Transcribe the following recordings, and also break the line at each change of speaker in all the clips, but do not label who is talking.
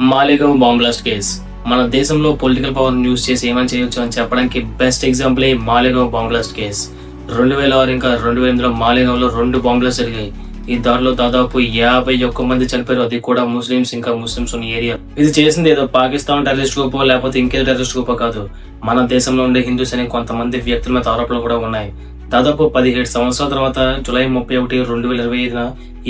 Malegaon bomb blast case case. మన దేశంలో political power use చేసి ఏమని చేయొచ్చు అని చెప్పడానికి బెస్ట్ ఎగ్జాంపుల్ ఈ మాలేగాం బాంబ్లాస్ట్ కేసు కేస్. రెండు వేల ఆరు ఇంకా రెండు వేల ఎనిమిదిలో మాలేగావ్లో రెండు బాంబ్లాస్ట్ జరిగాయి. ఈ దారిలో దాదాపు యాభై ఒక్క మంది చనిపోయారు. అది కూడా ముస్లిమ్స్ ఇంకా ముస్లిమ్స్ ఉన్న ఏరియా. ఇది చేసింది ఏదో పాకిస్తాన్ టెర్రరిస్ట్ గ్రూపో లేకపోతే ఇంకే టెర్రరిస్ట్ గ్రూపో కాదు. మన దేశంలో ఉండే హిందూస్ అనే కొంతమంది వ్యక్తుల మీద ఆరోపణలు కూడా ఉన్నాయి. దాదాపు పదిహేడు సంవత్సరాల తర్వాత జూలై ముప్పై ఒకటి రెండు వేల ఇరవై ఐదున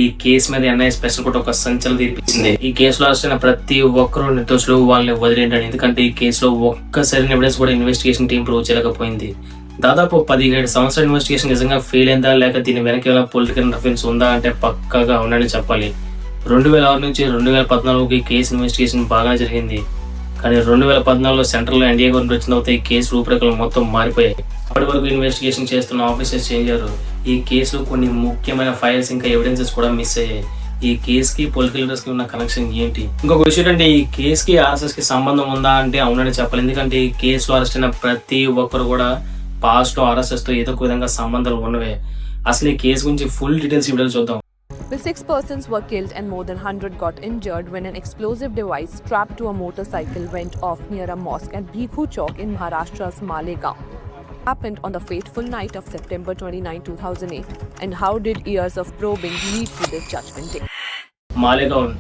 ఈ కేసు మీద ఎన్ఐ స్పెషల్ కోర్టు ఒక సంచలనం తీర్పించింది ఈ కేసులో అరెస్ట్ ప్రతి ఒక్కరూ నిర్దోషులు వాళ్ళని వదిలేంటాడు ఎందుకంటే ఈ కేసులో ఒక్క సరైన ఎవిడెన్స్ కూడా ఇన్వెస్టిగేషన్ టీం ప్రూవ్ చేయలేకపోయింది. దాదాపు పదిహేడు సంవత్సరాల ఇన్వెస్టిగేషన్ నిజంగా ఫెయిల్ అయిందా లేక దీని వెనక పొలిటికల్ ఇంటర్ఫరెన్స్ ఉందా అంటే పక్కాగా ఉండాలని చెప్పాలి. రెండు వేల ఆరు నుంచి రెండు వేల పద్నాలుగుకి కేసు ఇన్వెస్టిగేషన్ బాగా జరిగింది. కానీ రెండు వేల పద్నాలుగులో సెంట్రల్ ఎన్డీఏ గవర్నమెంట్ వచ్చిన తర్వాత ఈ కేసు రూపురేఖలు మొత్తం మారిపోయాయి. అప్పటి వరకు ఇన్వెస్టిగేషన్ చేస్తున్న ఆఫీసర్స్ చేంజ్ అయ్యారు ఈ కేసులో కొన్ని ముఖ్యమైన ఫైల్స్ ఇంకా ఎవిడెన్సెస్ కూడా మిస్ అయ్యాయి. ఈ కేసు కి పొలిటికల్ లీడర్స్కి ఉన్న కనెక్షన్ ఏంటి? ఇంకొక విషయం అంటే ఈ కేసు కి ఆర్ఎస్ఎస్కి సంబంధం ఉందా అంటే అవునని చెప్పాలి. ఎందుకంటే ఈ కేసులో అరెస్ట్ అయిన ప్రతి ఒక్కరు కూడా పాస్ట్ ఆర్ఎస్ఎస్తో ఏదో ఒక విధంగా సంబంధాలు ఉన్నవే. అసలు ఈ కేసు గురించి ఫుల్ డీటెయిల్స్ వీడియోలు చూద్దాం.
The six persons were killed and more than 100 got injured when an explosive device strapped to a motorcycle went off near a mosque at Bhikhu Chowk in Maharashtra's Malegaon. Happened on the fateful night of September 29, 2008. And how did years of probing lead to this judgment day?
Malegaon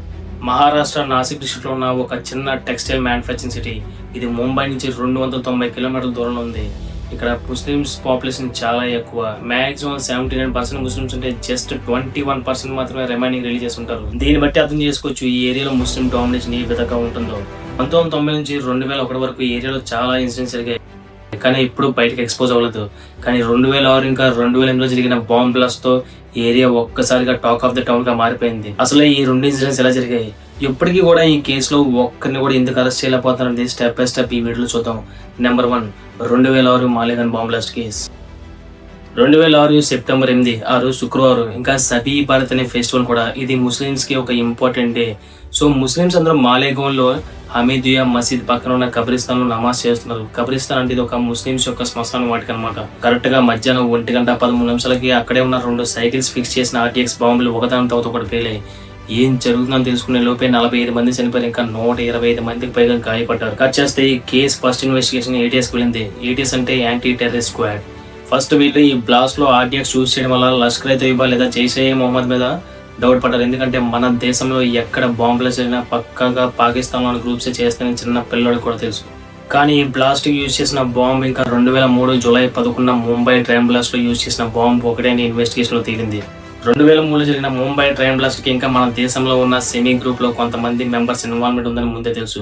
Maharashtra Nashik డిస్ట్రిక్ట్లో ఉన్న ఒక చిన్న textile manufacturing city ఇది ముంబై నుంచి రెండు వందల తొంభై కిలోమీటర్ల దూరంలో ఉంది ఇక్కడ ముస్లిమ్స్ పాపులేషన్ చాలా ఎక్కువ. Maximum seventy nine percent Muslims ఉంటే జస్ట్ ట్వంటీ వన్ పర్సెంట్ మాత్రమే రిమైనింగ్ రిలీజియస్ ఉంటారు దీన్ని బట్టి అర్థం చేసుకోవచ్చు ఈ ఏరియాలో ముస్లిం డామినేషన్ ఏ విధంగా ఉంటుందో. పంతొమ్మిది వందల తొంభై నుంచి రెండు వేల ఒకటి వరకు ఈ ఏరియాలో చాలా ఇన్సిడెంట్స్ జరిగాయి. కానీ ఇప్పుడు బయటకు ఎక్స్పోజ్ అవ్వలేదు. కానీ రెండు వేల ఆరు ఇంకా రెండు వేల ఎనిమిదిలో జరిగిన బాంబ్ బ్లాస్ట్తో ఏరియా ఒక్కసారిగా టాక్ ఆఫ్ ద టౌన్గా మారిపోయింది. అసలు ఈ రెండు ఇన్సిడెంట్స్ ఎలా జరిగాయి? ఇప్పటికీ కూడా ఈ కేసులో ఒక్కరిని కూడా ఎందుకు అరెస్ట్ చేయలేకపోతారనేది స్టెప్ బై స్టెప్ ఈ వీడియోలో చూద్దాం. నెంబర్ వన్ రెండు వేల ఆరు మాలేగన్ బాంబ్లాస్ట్ కేసు రెండు వేల ఆరు సెప్టెంబర్ ఎనిమిది ఆరు శుక్రవారం ఇంకా సబీ భారత్ అనే ఫెస్టివల్ కూడా ఇది ముస్లిమ్స్కి ఒక ఇంపార్టెంట్ డే సో ముస్లిమ్స్ అందరూ మాలేగంలో హమీదియా మసీద్ పక్కన ఉన్న కబ్రిస్తాన్లో నమాజ్ చేస్తున్నారు. కబ్రిస్తాన్ అంటే ఇది ఒక ముస్లిమ్స్ యొక్క శ్మశానం వాటికి అనమాట కరెక్ట్గా మధ్యాహ్నం ఒంటి గంట పదమూడు నిమిషాలకి అక్కడే ఉన్న రెండు సైకిల్స్ ఫిక్స్ చేసిన ఆర్టీఎక్స్ బాంబులు ఒకదాని తర్వాత ఒకటి పేలాయి ఏం జరుగుతుందని తెలుసుకునే లోపే నలభై ఐదు మంది చనిపోయారు. ఇంకా నూట ఇరవై ఐదు మందికి పైగా గాయపడ్డారు. కట్ చేస్తే ఈ కేసు ఫస్ట్ ఇన్వెస్టిగేషన్ ఏటీఎస్ వెళ్ళింది. ఏటీఎస్ అంటే యాంటీ టెర్రరిస్ట్ స్క్వాడ్ ఫస్ట్ వీళ్ళు ఈ బ్లాస్ట్లో చూస్ చేయడం వల్ల లష్కర్ ఏ తోయిబా లేదా జైషే మొహమ్మద్ మీద డౌట్ పడ్డారు. ఎందుకంటే మన దేశంలో ఎక్కడ బాంబులు జరిగినా పక్కగా పాకిస్తాన్లోని గ్రూప్స్ చేస్తాయని చిన్న పిల్లడికి కూడా తెలుసు. కానీ ఈ బ్లాస్ట్ యూజ్ చేసిన బాంబు ఇంకా రెండు వేల మూడు జూలై పదకొండున ముంబై ట్రైన్ బ్లాస్ట్లో యూజ్ చేసిన బాంబు ఒకటే అని ఇన్వెస్టిగేషన్లో తేలింది. రెండు వేల మూడులో జరిగిన ముంబై ట్రైన్ బ్లాస్ట్కి ఇంకా మన దేశంలో ఉన్న సెమీ గ్రూప్లో కొంతమంది మెంబర్స్ ఇన్వాల్వ్మెంట్ ఉందని ముందే తెలుసు.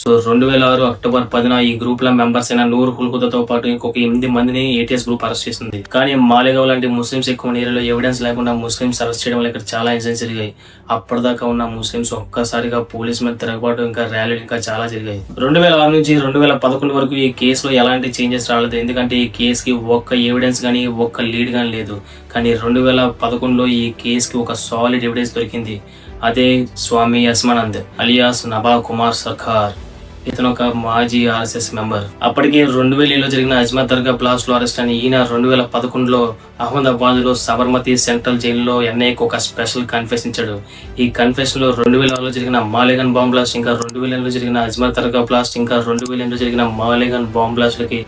సో రెండు వేల ఆరు అక్టోబర్ పదిన ఈ గ్రూప్లో మెంబర్స్ అయిన నూరు హుల్కుతో పాటు ఇంకొక ఎనిమిది మందిని ఏటీఎస్ గ్రూప్ అరెస్ట్ చేసింది. కానీ మాలేగావ్ లాంటి ముస్లిమ్స్ ఎక్కువ ఏరియాలో ఎవిడెన్స్ లేకుండా ముస్లిమ్స్ అరెస్ట్ చేయడం వల్ల ఇక్కడ చాలా ఇన్సిడెంట్స్ జరిగాయి. అప్పటిదాకా ఉన్న ముస్లిమ్స్ ఒక్కసారిగా పోలీస్ మీద తిరగబాటు ఇంకా ర్యాలీలు ఇంకా చాలా జరిగాయి. రెండు వేల ఆరు నుంచి రెండు వేల పదకొండు వరకు ఈ కేసులో ఎలాంటి చేంజెస్ రాలేదు. ఎందుకంటే ఈ కేసుకి ఒక్క ఎవిడెన్స్ కానీ ఒక్క లీడ్ కానీ లేదు. కానీ రెండు వేల పదకొండు పదకొండులో ఈ కేసుకి ఒక సాలిడ్ ఎవిడెన్స్ దొరికింది. అదే స్వామి యస్మానంద్ అలియాస్ నభా కుమార్ సర్కార్. ఇతను ఒక మాజీ ఆర్ఎస్ఎస్ మెంబర్. అప్పటికే రెండు వేల ఏడులో జరిగిన అజ్మత్ దర్గా బ్లాస్ట్లో అరెస్ట్ అయిన ఈయన రెండు వేల పదకొండులో అహ్మదాబాద్లో సబర్మతి సెంట్రల్ జైల్లో ఎన్ఐకి ఒక స్పెషల్ కన్ఫెషన్ ఇచ్చాడు. ఈ కన్ఫెషన్లో రెండు వేలలో జరిగిన మాలేగన్ బాంబ్ బ్లాస్ట్ ఇంకా రెండు వేలలో జరిగిన అజ్మత్ దర్గా బ్లాస్ట్ ఇంకా రెండు వేల జరిగిన మాలేగన్ బాంబ్ బ్లాస్ట్ లకి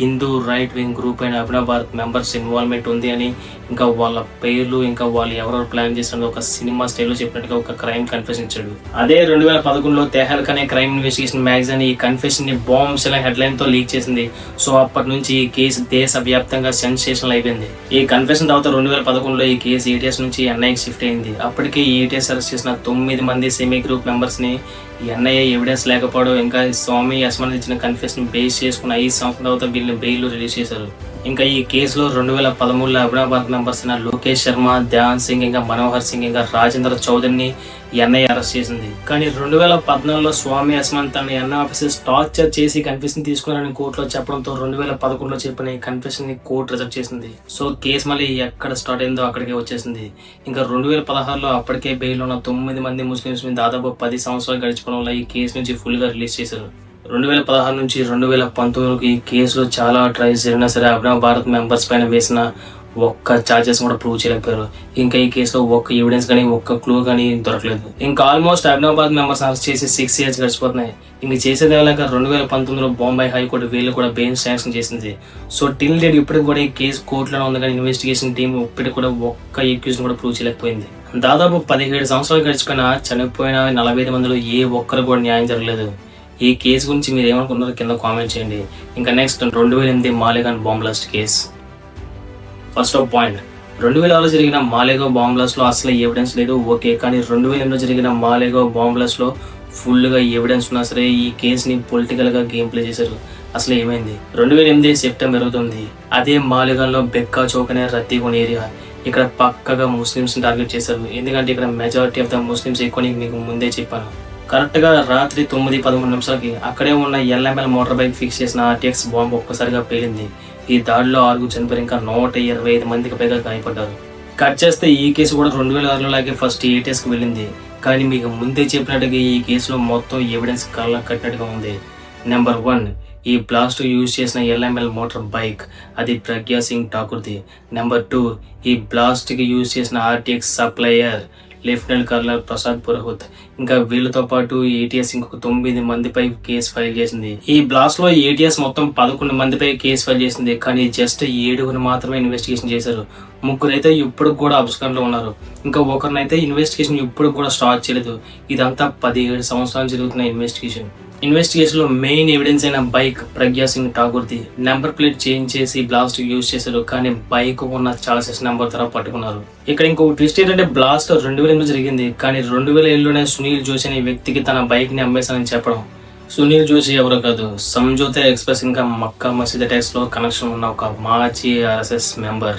హిందూ రైట్ వింగ్ గ్రూప్ అయిన అభినవ్ భారత్ మెంబర్స్ ఇన్వాల్వ్మెంట్ ఉంది అని ఇంకా వాళ్ళ పేర్లు ఇంకా వాళ్ళు ఎవరెవరు ప్లాన్ చేసిన ఒక సినిమా స్టైల్లో చెప్పినట్టుగా ఒక క్రైమ్ కన్ఫెషన్ ఇచ్చాడు అదే రెండు వేల పదకొండులో తెహల్క్ అనే క్రైమ్ ఇన్వెస్టిగేషన్ మ్యాగజైన్ ఈ కన్ఫెషన్ని బాంబ్స్ అనే హెడ్లైన్తో లీక్ చేసింది. సో అప్పటి నుంచి ఈ కేసు దేశవ్యాప్తంగా సెన్సేషనల్ అయిపోయింది. ఈ కన్ఫెషన్ తర్వాత రెండు వేల పదకొండులో ఈ కేసు ఏటీఎస్ నుంచి ఎన్ఐకి షిఫ్ట్ అయింది. అప్పటికే ఈ ఏటీఎస్ అరెస్ట్ చేసిన తొమ్మిది మంది సెమీ గ్రూప్ మెంబర్స్ని ఎన్ఐఏ ఎవిడెన్స్ లేకపోవడం ఇంకా స్వామి యశ్మన్ ఇచ్చిన కన్ఫెషన్ బేస్ చేసుకున్న ఐదు సంవత్సరాల తర్వాత వీళ్ళని బెయిల్ రిలీజ్ చేశారు. ఇంకా ఈ కేసులో రెండు వేల పదమూడులో అభినవ్ మెంబర్స్ అయిన లోకేష్ శర్మ ధ్యాన్ సింగ్ ఇంకా మనోహర్ సింగ్ ఇంకా రాజేంద్ర చౌదరిని ఎన్ఐ అరెస్ట్ చేసింది. కానీ రెండు వేల పద్నాలుగులో స్వామి అస్మాన్ తన ఎన్ఐ ఆఫీసర్స్ టార్చర్ చేసి కన్ఫెషన్ తీసుకున్నారని కోర్టులో చెప్పడంతో రెండు వేల పదకొండులో చెప్పిన ఈ కన్ఫెషన్ని కోర్టు రిజెక్ట్ చేసింది. సో కేసు మళ్ళీ ఎక్కడ స్టార్ట్ అయిందో అక్కడికే వచ్చేసింది. ఇంకా రెండు వేల పదహారులో అప్పటికే బెయిల్ ఉన్న తొమ్మిది మంది ముస్లిమ్స్ మీద దాదాపు పది సంవత్సరాలు గడిచిపోవడం వల్ల ఈ కేసు నుంచి ఫుల్గా రిలీజ్ చేశారు. రెండు వేల పదహారు నుంచి రెండు వేల పంతొమ్మిదికి కేసులో చాలా ట్రైల్స్ జరిగినా సరే అభినవ్ భారత్ మెంబర్స్ పైన వేసిన ఒక్క చార్జెస్ కూడా ప్రూవ్ చేయలేకపోయారు. ఇంకా ఈ కేసులో ఒక్క ఎవిడెన్స్ కానీ ఒక్క క్లూ కానీ దొరకలేదు. ఇంకా ఆల్మోస్ట్ అభినాబాద్ మెంబర్స్ అరెస్ట్ చేసి సిక్స్ ఇయర్స్ గడిచిపోతున్నాయి. ఇంక చేసేది లేక రెండు వేల పంతొమ్మిదిలో బొంబాయి హైకోర్టు వీళ్ళు కూడా బెయిల్ శాంక్షన్ చేసింది. సో టిల్ డేట్ ఇప్పటికి కూడా ఈ కేసు కోర్టులో ఉంది కానీ ఇన్వెస్టిగేషన్ టీం ఇప్పటికి కూడా ఒక్క ఎక్యూజ్ కూడా ప్రూవ్ చేయలేకపోయింది. దాదాపు పదిహేడు సంవత్సరాలు గడిచిపోయినా చనిపోయిన నలభై ఐదు మందిలో ఏ ఒక్కరు కూడా న్యాయం జరగలేదు. ఈ కేసు గురించి మీరు ఏమనుకున్నారో కింద కామెంట్ చేయండి. ఇంకా నెక్స్ట్ రెండు వేల ఎనిమిది Malegaon bomb blast case. First of point రెండు వేల ఆరులో జరిగిన మాలేగో బాంబ్ బ్లాస్ట్ అసలు ఎవిడెన్స్ లేదు. ఓకే కానీ రెండు వేల ఎనిమిదిలో జరిగిన మాలేగో బాంబ్ ఫుల్గా లో ఎవిడెన్స్ ఉన్నా సరే ఈ కేసుని పొలిటికల్గా గేమ్ ప్లే చేశారు. అసలు ఏమైంది? రెండు వేల ఎనిమిది సెప్టెంబర్ ఇరవై తొమ్మిది అదే మాలేగాన్లో బెక్కా చౌక్ అనే రద్దీగొన ఏరియా. ఇక్కడ పక్కగా ముస్లిమ్స్ని టార్గెట్ చేశారు. ఎందుకంటే ఇక్కడ మెజారిటీ ఆఫ్ ద ముస్లిమ్స్ ఎక్కువ మీకు ముందే చెప్పాను. కరెక్ట్గా రాత్రి తొమ్మిది పదమూడు నిమిషాలకి అక్కడే ఉన్న ఎల్ఎంఎల్ మోటార్ బైక్ ఫిక్స్ చేసిన ఆర్టీఎక్స్ బాంబు ఒక్కసారిగా పేలింది. ఈ దాడిలో ఆరుగురు చనిపోయి ఇంకా నూట ఇరవై ఐదు మందికి పైగా గాయపడ్డారు. కట్ చేస్తే ఈ కేసు కూడా రెండు వేల ఆరులో లాగే ఫస్ట్ ఏటీఎస్కి వెళ్ళింది. కానీ మీకు ముందే చెప్పినట్టుగా ఈ కేసులో మొత్తం ఎవిడెన్స్ కళ్ళ కట్టినట్టుగా ఉంది. నెంబర్ వన్ ఈ బ్లాస్ట్ యూజ్ చేసిన ఎల్ఎంఎల్ మోటార్ బైక్ అది ప్రజ్ఞా సింగ్ ఠాకూర్ది. నెంబర్ టూ ఈ బ్లాస్ట్కి యూజ్ చేసిన RDX supplier lieutenant colonel Prasad Purohit. ఇంకా వీళ్ళతో పాటు ఏటీఎస్ ఇంకొక తొమ్మిది మందిపై కేసు ఫైల్ చేసింది. ఈ బ్లాస్ట్లో ఏటీఎస్ మొత్తం పదకొండు మందిపై కేసు ఫైల్ చేసింది. కానీ జస్ట్ ఏడుగురు మాత్రమే ఇన్వెస్టిగేషన్ చేశారు. ముగ్గురు అయితే ఇప్పుడు కూడా అబ్స్కాన్ ఉన్నారు. ఇంకా ఒకరినైతే ఇన్వెస్టిగేషన్ ఇప్పుడు కూడా స్టార్ట్ చేయలేదు. ఇదంతా పదిహేడు సంవత్సరాలు జరుగుతున్న ఇన్వెస్టిగేషన్. ఇన్వెస్టిగేషన్లో మెయిన్ ఎవిడెన్స్ అయిన బైక్ ప్రజ్ఞా సింగ్ ఠాకూర్ది నెంబర్ ప్లేట్ చేంజ్ చేసి బ్లాస్ట్ యూజ్ చేశారు కానీ బైక్ ఉన్న చాలాసెస్ నెంబర్ తర్వాత పట్టుకున్నారు. ఇక్కడ ఇంకో ట్విస్ట్ ఏంటంటే బ్లాస్ట్ రెండు వేల ఎనిమిది జరిగింది కానీ రెండు వేల ఏడులోనే సునీల్ జోషి అనే వ్యక్తికి తన బైక్ని అమ్మేశానని చెప్పడం. సునీల్ జోషి ఎవరో కాదు సంజోత ఎక్స్ప్రెస్ ఇంకా మక్కా మసీద్ అటాక్స్లో కనెక్షన్ ఉన్న ఒక మాజీ ఆర్ఎస్ఎస్ మెంబర్.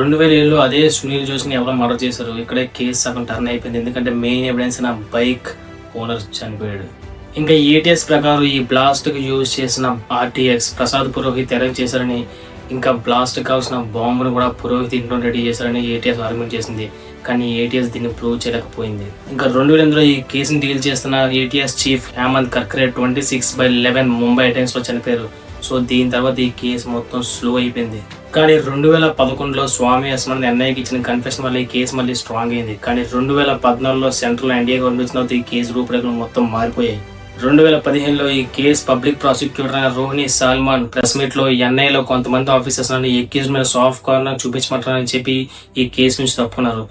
రెండు వేల ఏడులో అదే సునీల్ జోషిని ఎవరో మర్డర్ చేశారు ఇక్కడే కేసు సగం టర్న్ అయిపోయింది ఎందుకంటే మెయిన్ ఎవిడెన్స్ నా బైక్ ఓనర్ చనిపోయాడు. ఇంకా ఏటీఎస్ ప్రకారం ఈ బ్లాస్ట్కు యూజ్ చేసిన ఆర్టీఎక్స్ ప్రసాద్ పురోహిత్ అరెస్ట్ చేశారని ఇంకా బ్లాస్ట్ కావాల్సిన బాంబును కూడా పురోహిత్ ఇంట్లో రెడీ చేశారని ఏటీఎస్ ఆర్గ్యుమెంట్ చేసింది. కానీ ఏటీఎస్ దీన్ని ప్రూవ్ చేయలేకపోయింది. ఇంకా రెండు వేల ఎనిమిదిలో ఈ కేసుని డీల్ చేస్తున్న ATS chief Hemant Karkare twenty six by eleven Mumbai టైమ్స్లో చనిపోయారు. సో దీని తర్వాత ఈ కేసు మొత్తం స్లో అయిపోయింది. కానీ రెండు వేల పదకొండులో స్వామి అస్మాన్ ఎన్ఐకి ఇచ్చిన కన్ఫెషన్ వల్ల ఈ కేసు మళ్ళీ స్ట్రాంగ్ అయింది. కానీ రెండు వేల పద్నాలుగులో సెంట్రల్ ఎన్డీఏ గవర్నమెంట్ ఈ కేసు రూపురేఖలు మొత్తం మారిపోయాయి. రెండు వేల పదిహేనులో ఈ కేసు పబ్లిక్ ప్రాసిక్యూటర్ అయిన రోహిణి సాల్మాన్ ప్రెస్ మీట్లో ఎన్ఐలో కొంతమంది ఆఫీసర్స్ అని ఎక్యూజ్ మీద సాఫ్ట్ కార్నర్ చూపించమంటారని చెప్పి ఈ కేసు నుంచి తప్పుకున్నారు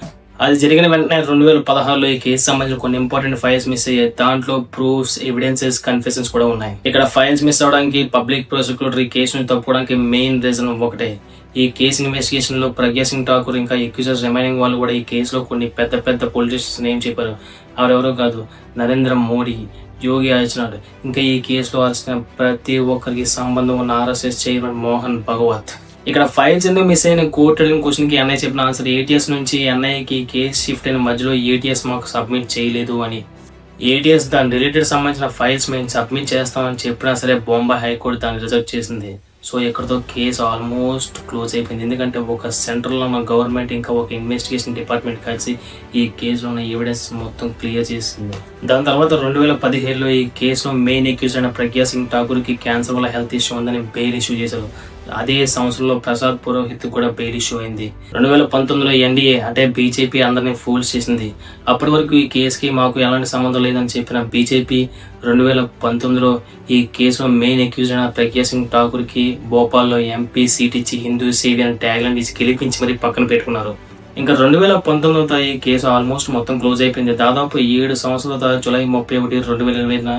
అది జరిగిన వెంటనే రెండు వేల పదహారులో ఈ కేసు సంబంధించిన కొన్ని ఇంపార్టెంట్ ఫైల్స్ మిస్ అయ్యాయి. దాంట్లో ప్రూఫ్స్ ఎవిడెన్సెస్ కన్ఫెషన్స్ కూడా ఉన్నాయి. ఇక్కడ ఫైల్స్ మిస్ అవడానికి పబ్లిక్ ప్రాసిక్యూటర్ ఈ కేసును తప్పుకోవడానికి మెయిన్ రీజన్ ఒకటే. ఈ కేసు ఇన్వెస్టిగేషన్లో ప్రజ్ఞా సింగ్ ఠాకూర్ ఇంకా ఎక్యూజర్స్ రిమైనింగ్ వాళ్ళు కూడా ఈ కేసులో కొన్ని పెద్ద పెద్ద పొలిటీషియన్స్ నేమ్ చెప్పారు? ఎవరెవరో కాదు నరేంద్ర మోడీ యోగి ఆదిత్యనాథ్. ఇంకా ఈ కేసులో వచ్చిన ప్రతి ఒక్కరికి సంబంధం ఉన్న ఆర్ఎస్ఎస్ చైర్మన్ మోహన్ భగవత్. ఇక్కడ ఫైల్స్ ఎందుకు మిస్ అయిన కోర్టు అడిగిన క్వశ్చన్కి ఎన్ఐ చెప్పిన ఆన్సర్ ఏటీఎస్ నుంచి ఎన్ఐకి కేసు షిఫ్ట్ అయిన మధ్యలో ఏటీఎస్ మాకు సబ్మిట్ చేయలేదు అని. ఏటీఎస్ దాని రిలేటెడ్ సంబంధించిన ఫైల్స్ మేము సబ్మిట్ చేస్తామని చెప్పినా సరే బొంబాయి హైకోర్టు దాన్ని రిజర్వ్ చేసింది. సో ఎక్కడితో కేసు ఆల్మోస్ట్ క్లోజ్ అయిపోయింది. ఎందుకంటే ఒక సెంట్రల్లో ఉన్న గవర్నమెంట్ ఇంకా ఒక ఇన్వెస్టిగేషన్ డిపార్ట్మెంట్ కలిసి ఈ కేసులో ఉన్న ఎవిడెన్స్ మొత్తం క్లియర్ చేసింది. దాని తర్వాత రెండు వేల పదిహేడులో ఈ కేసులో మెయిన్ అక్యూజ్ అయిన ప్రజ్ఞా సింగ్ ఠాకూర్కి క్యాన్సర్ వల్ల హెల్త్ ఇష్యూ ఉందని బెయిల్ ఇష్యూ చేశారు. అదే సంవత్సరంలో ప్రసాద్ పురోహిత్ కూడా బెయిల్ ఇష్యూ అయింది. రెండు వేల పంతొమ్మిదిలో ఎన్డీఏ అంటే బీజేపీ అందరినీ ఫోల్స్ చేసింది. అప్పటి వరకు ఈ కేసుకి మాకు ఎలాంటి సంబంధం లేదని చెప్పిన బీజేపీ రెండు వేల పంతొమ్మిదిలో ఈ కేసులో మెయిన్ అక్యూజ్ అయిన ప్రజ్ఞా సింగ్ ఠాకూర్కి భోపాల్లో ఎంపీ సీట్ ఇచ్చి హిందూ సేవి అని ట్యాగ్ లైన్ ఇచ్చి గెలిపించి మరి పక్కన పెట్టుకున్నారు. ఇంకా రెండు వేల పంతొమ్మిదిలో ఈ కేసు ఆల్మోస్ట్ మొత్తం క్లోజ్ అయిపోయింది. దాదాపు ఏడు సంవత్సరాల తర్వాత జూలై ముప్పై ఒకటి రెండు వేల ఇరవైన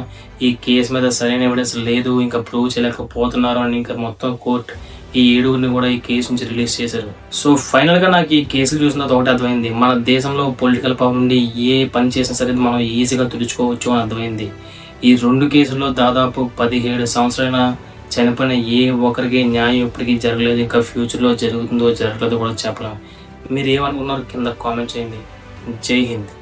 ఈ కేసు మీద సరైన ఎవిడెన్స్ లేదు ఇంకా ప్రూవ్ చేయలేకపోతున్నారు అని ఇంకా మొత్తం కోర్టు ఈ ఏడుగురిని కూడా ఈ కేసు నుంచి రిలీజ్ చేశారు. సో ఫైనల్గా నాకు ఈ కేసులు చూసిన ఒకటి అర్థమైంది. మన దేశంలో పొలిటికల్ పవర్ నుండి ఏ పని చేసినా సరే మనం ఈజీగా తుడుచుకోవచ్చు అని అర్థమైంది. ఈ రెండు కేసుల్లో దాదాపు పదిహేడు సంవత్సరాల చనిపోయిన ఏ ఒక్కరికి న్యాయం ఇప్పటికీ జరగలేదు. ఇంకా ఫ్యూచర్లో జరుగుతుందో జరగలేదో కూడా చెప్పలేము మీరు ఏమనుకున్నారు? కింద కామెంట్ చేయండి. జై హింద్.